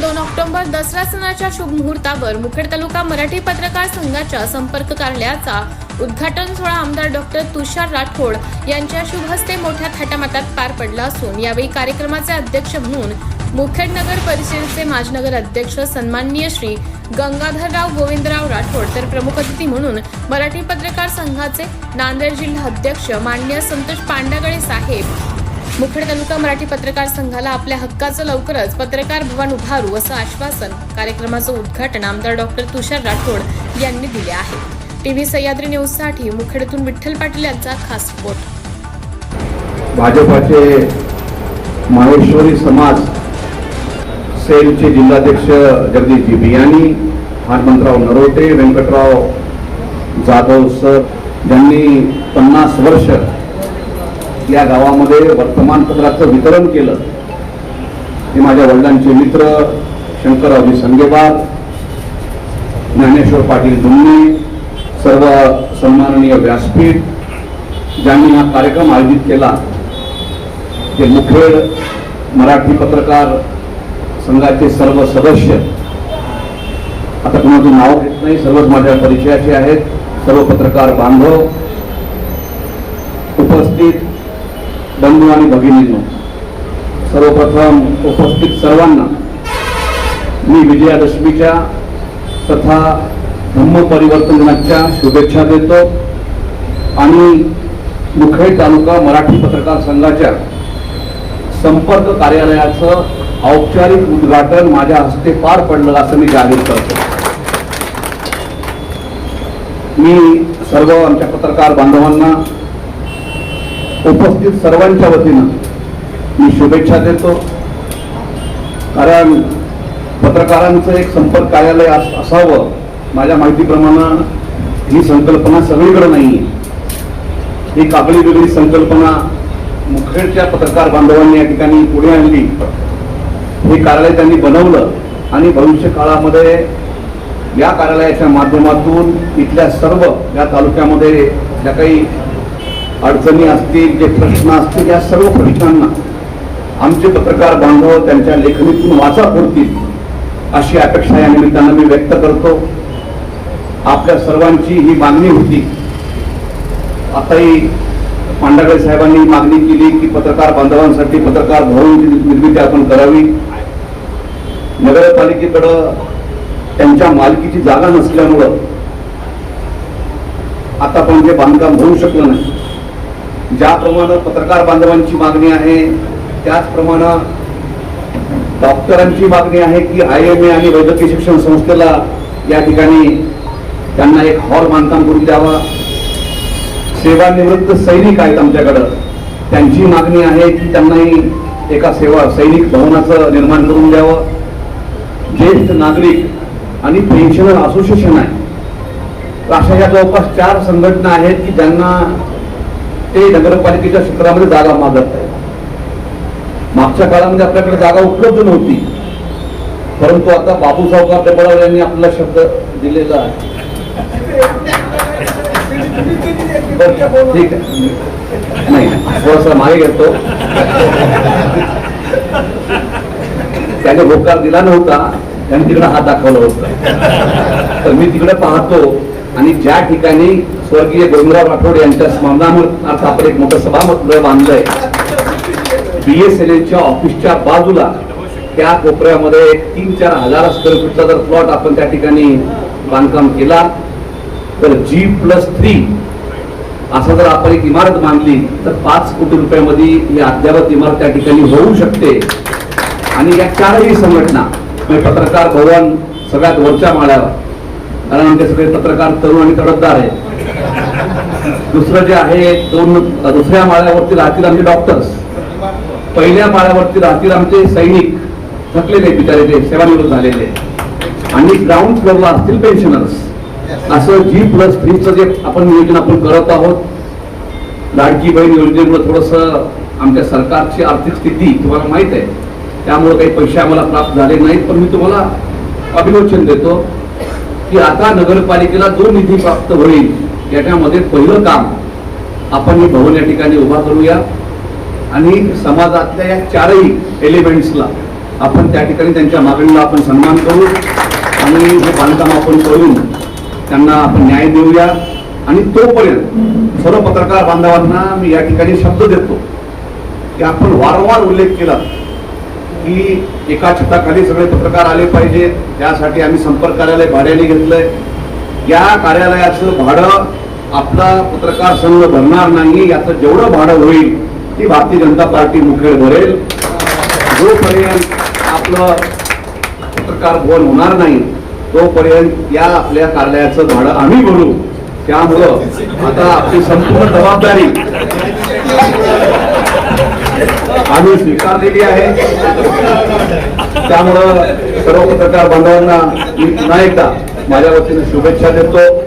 दोन ऑक्टोबर दसरा सणाच्या शुभ मुहूर्तावर मुखेड तालुका मराठी पत्रकार संघाच्या संपर्क कार्यालयाचा उद्घाटन सोहळा आमदार डॉक्टर तुषार राठोड यांच्या शुभ हस्ते मोठ्या थाटामाटात पार पडला असून यावेळी कार्यक्रमाचे अध्यक्ष म्हणून मुखेड नगर परिषदेचे माजी नगर अध्यक्ष सन्माननीय श्री गंगाधरराव गोविंदराव राठोड तर प्रमुख अतिथी म्हणून मराठी पत्रकार संघाचे नांदेड जिल्हा अध्यक्ष मान्य संतोष पांडागळे साहेब मुखेड तालुका मराठी पत्रकार संघाला आपल्या हक्काचं लवकरच पत्रकार भवन उभारू असं आश्वासन कार्यक्रमाचं उद्घाटन आमदार डॉक्टर तुषार राठोड यांनी दिले आहे. टीव्ही सह्याद्री न्यूजसाठी मुखेडतून विठ्ठल पाटील यांचा खास रिपोर्ट. भाजपाचे माहेश्वरी समाज सेलचे जिल्हाध्यक्ष जगदीशजी बियाणी हनुमंतराव नरोटे व्यंकटराव जाधव सर ज्यांनी पन्नास वर्ष या गावामध्ये वर्तमानपत्राचं वितरण केलं. ते माझ्या वडिलांचे मित्र शंकररावजी संगेबार ज्ञानेश्वर पाटील दुन्ने सर्व सन्माननीय व्यासपीठ ज्यांनी हा कार्यक्रम आयोजित केला. ते मुखेड मराठी पत्रकार संघाचे सर्व सदस्य. आता कुणाचं नाव घेत नाही सर्वच माझ्या परिचयाचे आहेत. सर्व पत्रकार बांधव. उपस्थित बंधू आणि भगिनींनो सर्वप्रथम उपस्थित सर्वांना मी विजयादशमीच्या तथा धम्म परिवर्तन दिनाच्या शुभेच्छा देतो आणि मुखेड तालुका मराठी पत्रकार संघाच्या संपर्क कार्यालयाचं औपचारिक उद्घाटन माझ्या हस्ते पार पडलं असं मी जाहीर करतो. मी सर्व आमच्या पत्रकार बांधवांना उपस्थित सर्वांच्या वतीनं मी शुभेच्छा देतो. कारण पत्रकारांचं एक संपर्क कार्यालय असावं माझ्या माहितीप्रमाणे ही संकल्पना सगळीकडे नाही आहे ही कागळी वेगळी संकल्पना मुखेडच्या पत्रकार बांधवांनी या ठिकाणी पुढे आणली. हे कार्यालय त्यांनी बनवलं आणि भविष्य काळामध्ये या कार्यालयाच्या माध्यमातून इथल्या सर्व या तालुक्यामध्ये ज्या काही अडचणी असतील जे प्रश्न असतील या सर्व प्रश्नांना आमचे पत्रकार बांधव त्यांच्या लेखणीतून वाचा पुरतील अशी अपेक्षा या निमित्तानं मी व्यक्त करतो. आपल्या सर्वांची ही मागणी होती. आताही पांडागळे साहेबांनी मागणी केली की पत्रकार बांधवांसाठी पत्रकार भवनची निर्मिती आपण करावी. नगरपालिकेकडं त्यांच्या मालकीची जागा नसल्यामुळं आता पण जे बांधकाम होऊ शकलं नाही. ज्याप्रमाणे पत्रकार बांधवांची मागणी आहे त्याचप्रमाणे डॉक्टरांची मागणी आहे की आय एम ए आणि वैद्यकीय शिक्षण संस्थेला या ठिकाणी त्यांना एक हॉल बांधकाम करून द्यावा. सेवानिवृत्त सैनिक आहेत आमच्याकडं. त्यांची मागणी आहे की त्यांनाही एका सेवा सैनिक भवनाचं निर्माण करून द्यावं. ज्येष्ठ नागरिक आणि पेन्शनर असोसिएशन आहे. तर अशा या जवळपास चार संघटना आहेत की ज्यांना ते नगरपालिकेच्या क्षेत्रामध्ये जागा मागत आहेत. मागच्या काळामध्ये आपल्याकडे जागा उपलब्ध नव्हती. परंतु आता बाबू सावकार डबळावर यांनी आपला शब्द दिलेला आहे. ठीक आहे. नाही थोडासा मागे घेतो त्याने होकार दिला नव्हता. त्यांनी तिकडे हात दाखवला होता. तर मी तिकडे पाहतो आणि ज्या ठिकाणी स्वर्गीय गोविंदराव राठोड यांच्या स्मरणार्थ आपण एक मोठं सभामंडळ बांधलंय बीएसएनएलच्या ऑफिसच्या बाजूला त्या कोपऱ्यामध्ये तीन चार हजार स्क्वेअर फूटचा जर प्लॉट आपण त्या ठिकाणी बांधकाम केला तर जी प्लस थ्री असं जर आपण एक इमारत बांधली तर पाच कोटी रुपयामध्ये ही अद्यावत इमारत त्या ठिकाणी होऊ शकते. आणि या चारही संघटना म्हणजे पत्रकार भवन सगळ्यात वरच्या माळ्यावर कारण आमचे सगळे पत्रकार तरुण आणि तडफदार आहे दुसरं जे आहे दोन दुसऱ्या माळ्यावरती राहतील आमचे डॉक्टर्स पहिल्या माळ्यावरती राहतील आमचे सैनिक. थकलेले बिचारे ते सेवानिवृत्त झालेले. आणि ग्राउंड फ्लोअरला असतील पेन्शनर्स असं जी प्लस थ्रीचं जे आपण नियोजन आपण करत आहोत लाडकी बहीण योजनेमुळे थोडस आमच्या सरकारची आर्थिक स्थिती तुम्हाला माहीत आहे. त्यामुळे काही पैसे आम्हाला प्राप्त झाले नाहीत पण मी तुम्हाला अभिलोचन देतो. की आता नगरपालिकेला जो निधी प्राप्त होईल याच्यामध्ये पहिलं काम आपण हे भवन या ठिकाणी उभा करूया. आणि समाजातल्या या चारही एलिमेंट्सला आपण त्या ठिकाणी त्यांच्या मागणीला आपण सन्मान करू. आणि हे बांधकाम आपण करून त्यांना आपण न्याय देऊया. आणि तोपर्यंत सर्व पत्रकार बांधवांना मी या ठिकाणी शब्द देतो. की आपण वारंवार उल्लेख केला. की एका छताखाली सगळे पत्रकार आले पाहिजेत त्यासाठी आम्ही संपर्क कार्यालय भाड्याने घेतलंय. या कार्यालयाचं भाडं आपला पत्रकार संघ भरणार नाही याचं जेवढं भाडं होईल ती भारतीय जनता पार्टी मुखेड भरेल. जोपर्यंत आपलं पत्रकार भवन होणार नाही तोपर्यंत या आपल्या कार्यालयाचं भाडं आम्ही भरू. त्यामुळं आता आपली संपूर्ण जबाबदारी आम्ही स्वीकारलेली आहे. त्यामुळं सर्व पत्रकार बांधवांना मी पुन्हा एकदा माझ्या वतीने शुभेच्छा देतो.